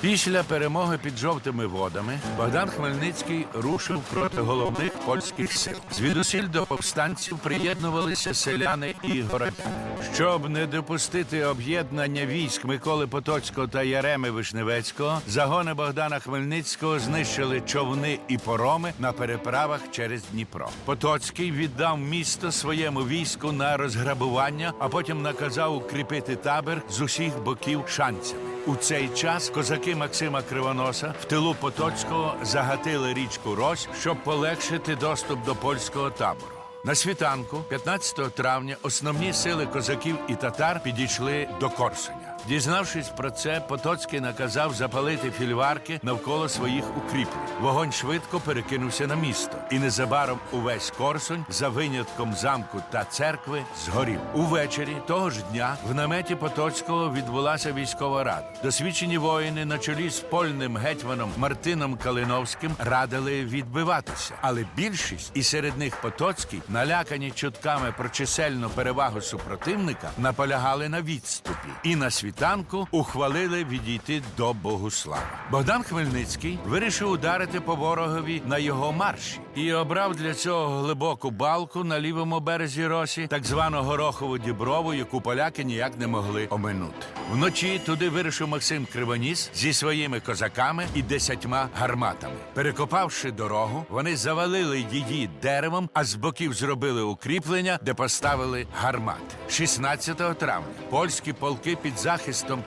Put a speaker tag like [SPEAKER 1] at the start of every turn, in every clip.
[SPEAKER 1] Після перемоги під жовтими водами Богдан Хмельницький рушив проти головних польських сил. Звідусіль до повстанців приєднувалися селяни і городяни. Щоб не допустити об'єднання військ Миколи Потоцького та Яреми Вишневецького, загони Богдана Хмельницького знищили човни і пороми на переправах через Дніпро. Потоцький віддав місто своєму війську на розграбування, а потім наказав укріпити табір з усіх боків шанцями. У цей час козаки Максима Кривоноса в тилу Потоцького загатили річку Рось, щоб полегшити доступ до польського табору. На світанку, 15 травня, основні сили козаків і татар підійшли до Корсуня. Дізнавшись про це, Потоцький наказав запалити фільварки навколо своїх укріплень. Вогонь швидко перекинувся на місто, і незабаром увесь Корсунь, за винятком замку та церкви, згорів. Увечері того ж дня в наметі Потоцького відбулася військова рада. Досвідчені воїни на чолі з польним гетьманом Мартином Калиновським радили відбиватися, але більшість, і серед них Потоцький, налякані чутками про чисельну перевагу супротивника, наполягали на відступі і на світанку ухвалили відійти до Богуслава. Богдан Хмельницький вирішив ударити по ворогові на його марші і обрав для цього глибоку балку на лівому березі Росі, так звану горохову діброву, яку поляки ніяк не могли оминути. Вночі туди вирушив Максим Кривоніс зі своїми козаками і десятьма гарматами. Перекопавши дорогу, вони завалили її деревом, а з боків зробили укріплення, де поставили гармати. 16 травня польські полки під захистом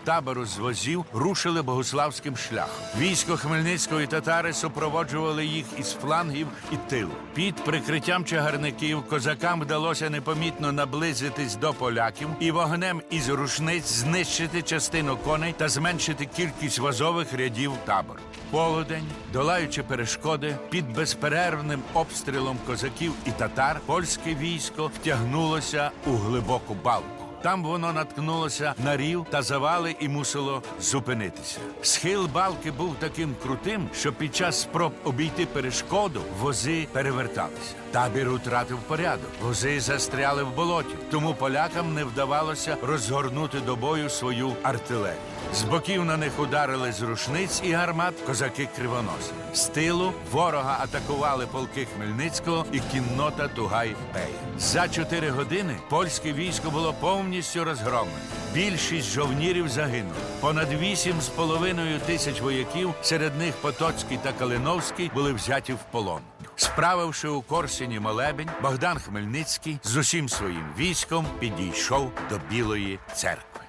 [SPEAKER 1] табору з возів рушили богославським шляхом. Військо Хмельницького і татари супроводжували їх із флангів і тилу. Під прикриттям чагарників козакам вдалося непомітно наблизитись до поляків і вогнем із рушниць знищити частину коней та зменшити кількість вазових рядів табору. Полудень, долаючи перешкоди, під безперервним обстрілом козаків і татар, польське військо втягнулося у глибоку балку. Там воно наткнулося на рів та завали і мусило зупинитися. Схил балки був таким крутим, що під час спроб обійти перешкоду вози переверталися. Табір утратив порядок. Вози застряли в болоті, тому полякам не вдавалося розгорнути до бою свою артилерію. З боків на них ударили з рушниць і гармат козаки кривоноси. З тилу ворога атакували полки Хмельницького і кіннота Тугай Бея. За чотири години польське військо було повністю розгромлене. Більшість жовнірів загинули. Понад вісім з половиною тисяч вояків, серед них Потоцький та Калиновський, були взяті в полон. Справивши у Корсіні молебень, Богдан Хмельницький з усім своїм військом підійшов до Білої церкви.